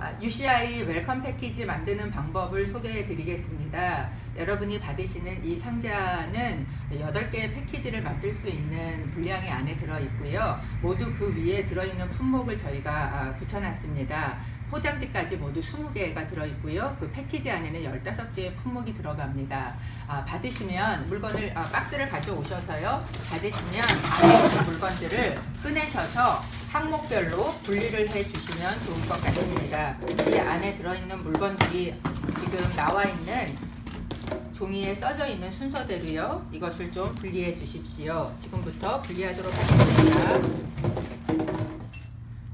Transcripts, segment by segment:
아, UCI 웰컴 패키지 만드는 방법을 소개해 드리겠습니다. 여러분이 받으시는 이 상자는 8개의 패키지를 만들 수 있는 분량이 안에 들어 있고요. 모두 그 위에 들어있는 품목을 저희가 아, 붙여놨습니다. 포장지까지 모두 20개가 들어있고요. 그 패키지 안에는 15개의 품목이 들어갑니다. 아, 받으시면 물건을, 아, 박스를 가져오셔서요. 받으시면 안에 있는 물건들을 꺼내셔서 항목별로 분리를 해 주시면 좋을 것 같습니다. 이 안에 들어있는 물건들이 지금 나와 있는 종이에 써져 있는 순서대로요. 이것을 좀 분리해 주십시오. 지금부터 분리하도록 하겠습니다.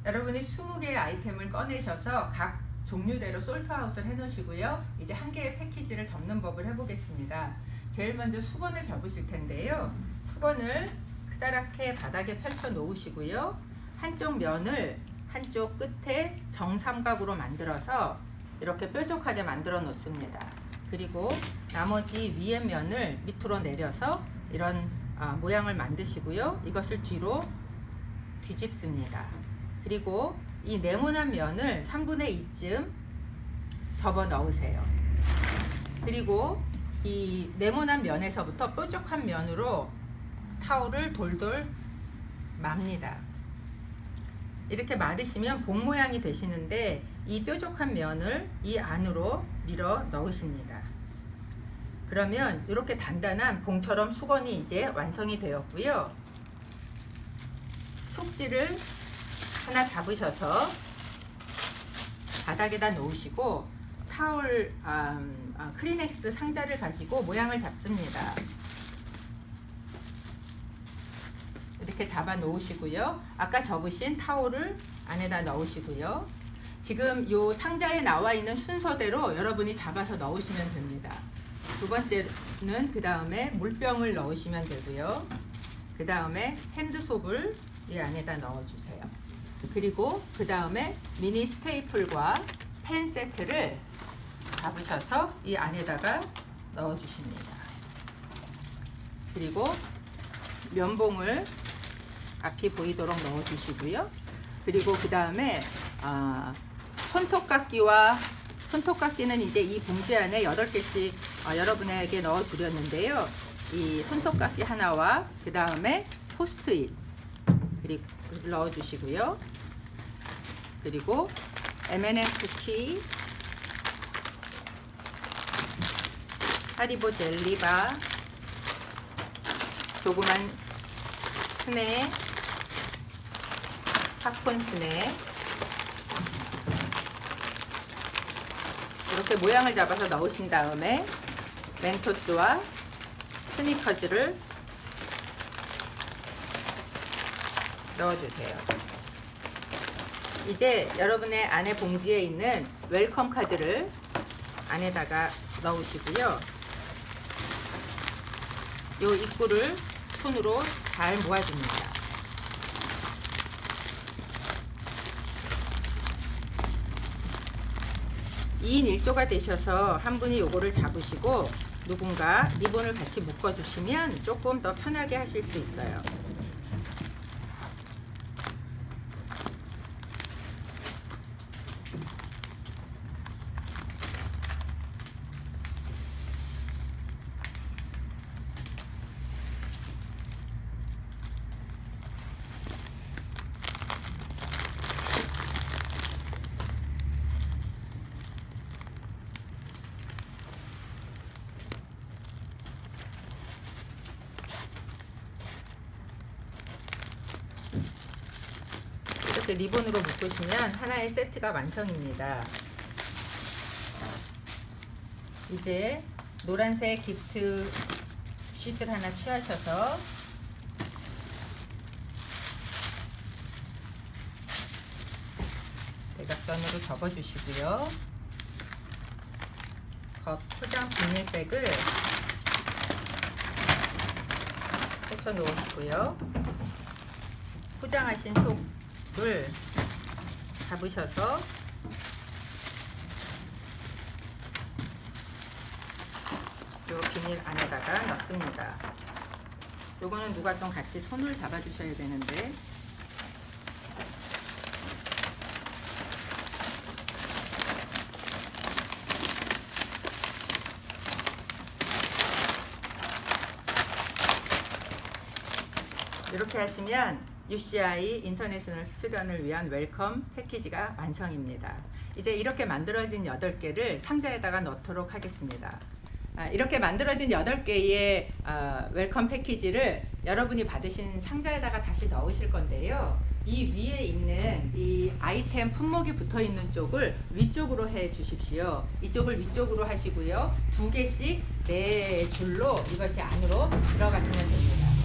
여러분이 20개의 아이템을 꺼내셔서 각 종류대로 솔트아웃을 해 놓으시고요. 이제 한 개의 패키지를 접는 법을 해보겠습니다. 제일 먼저 수건을 접으실 텐데요. 수건을 크다랗게 바닥에 펼쳐 놓으시고요. 한쪽 면을 한쪽 끝에 정삼각으로 만들어서 이렇게 뾰족하게 만들어 놓습니다. 그리고 나머지 위의 면을 밑으로 내려서 이런 아, 모양을 만드시고요. 이것을 뒤로 뒤집습니다. 그리고 이 네모난 면을 3분의 2쯤 접어 넣으세요. 그리고 이 네모난 면에서부터 뾰족한 면으로 타올을 돌돌 맙니다. 이렇게 마르시면 본 모양이 되시는데 이 뾰족한 면을 이 안으로 밀어 넣으십니다. 그러면 이렇게 단단한 봉처럼 수건이 이제 완성이 되었고요. 속지를 하나 잡으셔서 바닥에다 놓으시고 타올 음, 아, 크리넥스 상자를 가지고 모양을 잡습니다. 이렇게 잡아 놓으시고요. 아까 접으신 타올을 안에다 넣으시고요. 지금 요 상자에 나와 있는 순서대로 여러분이 잡아서 넣으시면 됩니다. 두 번째는 그 다음에 물병을 넣으시면 되고요. 그 다음에 핸드솝을 이 안에다 넣어주세요. 그리고 그 다음에 미니 스테이플과 펜 세트를 잡으셔서 이 안에다가 넣어주십니다. 그리고 면봉을 앞이 보이도록 넣어주시고요. 그리고 그 다음에 아, 손톱깎이와 손톱깎이는 이제 이 봉지 안에 8개씩 어, 여러분에게 넣어드렸는데요. 이 손톱깎이 하나와 그 다음에 포스트잇 그리고 넣어주시고요. 그리고 M&M 쿠키 하리보 젤리바 조그만 스낵 팝콘 스낵 이렇게 모양을 잡아서 넣으신 다음에 멘토스와 스니커즈를 넣어주세요. 이제 여러분의 안에 봉지에 있는 웰컴 카드를 안에다가 넣으시고요. 요 입구를 손으로 잘 모아줍니다. 2인 1조가 되셔서 한 분이 요거를 잡으시고 누군가 리본을 같이 묶어주시면 조금 더 편하게 하실 수 있어요. 이렇게 리본으로 묶으시면 하나의 세트가 완성입니다. 이제 노란색 기프트 쉿을 하나 취하셔서 대각선으로 접어주시고요. 겉 포장 비닐백을 펼쳐 놓으시고요. 포장하신 속 물 잡으셔서. 요 비닐 안에다가 넣습니다. 요거는 누가 좀 같이 손을 잡아주셔야 되는데. 이렇게 하시면 UCI 인터내셔널 스튜던을 위한 웰컴 패키지가 완성입니다. 이제 이렇게 만들어진 8개를 상자에다가 넣도록 하겠습니다. 아, 이렇게 만들어진 8개의 어, 웰컴 패키지를 여러분이 받으신 상자에다가 다시 넣으실 건데요. 이 위에 있는 이 아이템 품목이 붙어 있는 쪽을 위쪽으로 해 주십시오. 이쪽을 위쪽으로 하시고요. 두 개씩 네 줄로 이것이 안으로 들어가시면 됩니다.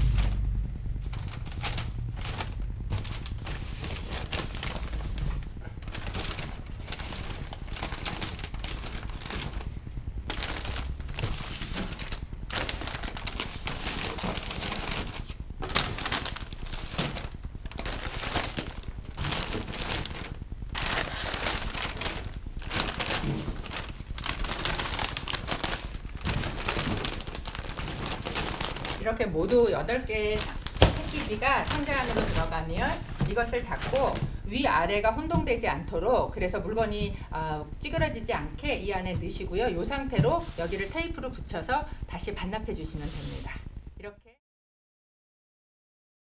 이렇게 모두 8개의 패키지가 상자 안으로 들어가면 이것을 닫고 위아래가 혼동되지 않도록 그래서 물건이 어, 찌그러지지 않게 이 안에 넣으시고요. 이 상태로 여기를 테이프로 붙여서 다시 반납해 주시면 됩니다.